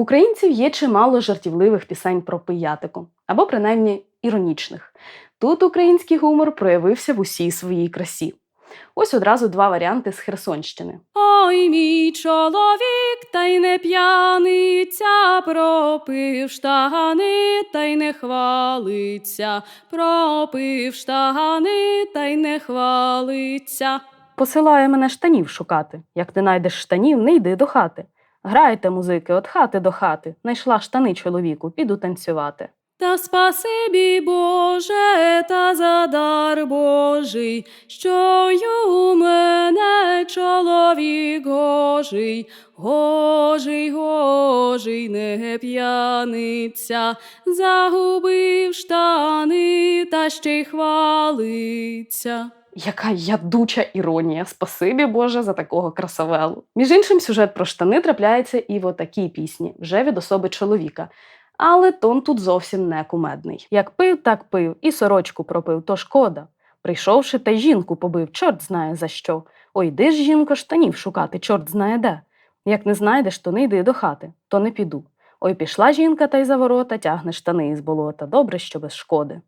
В українців є чимало жартівливих пісень про пиятику, або принаймні іронічних. Тут український гумор проявився в усій своїй красі. Ось одразу два варіанти з Херсонщини. Ой, мій чоловік, та й не п'яниця, пропив штани, та й не хвалиться, пропив штани, та й не хвалиться. Посилає мене штанів шукати. Як ти найдеш штанів, не йди до хати. Грайте, музики, от хати до хати. Найшла штани чоловіку, піду танцювати. Та спасибі Боже, та за дар Божий, що й у мене чоловік гожий, гожий, гожий, не п'яниця, загубив штани та ще й хвалиться. Яка ядуча іронія. Спасибі Боже за такого красавелу. Між іншим, сюжет про штани трапляється і в отакій пісні, вже від особи чоловіка. Але тон тут зовсім не кумедний. Як пив, так пив, і сорочку пропив, то шкода. Прийшовши, та й жінку побив, чорт знає за що. Ой, йди ж, жінко, штанів шукати, чорт знає де. Як не знайдеш, то не йди до хати, то не піду. Ой, пішла жінка та й за ворота, тягне штани із болота. Добре, що без шкоди.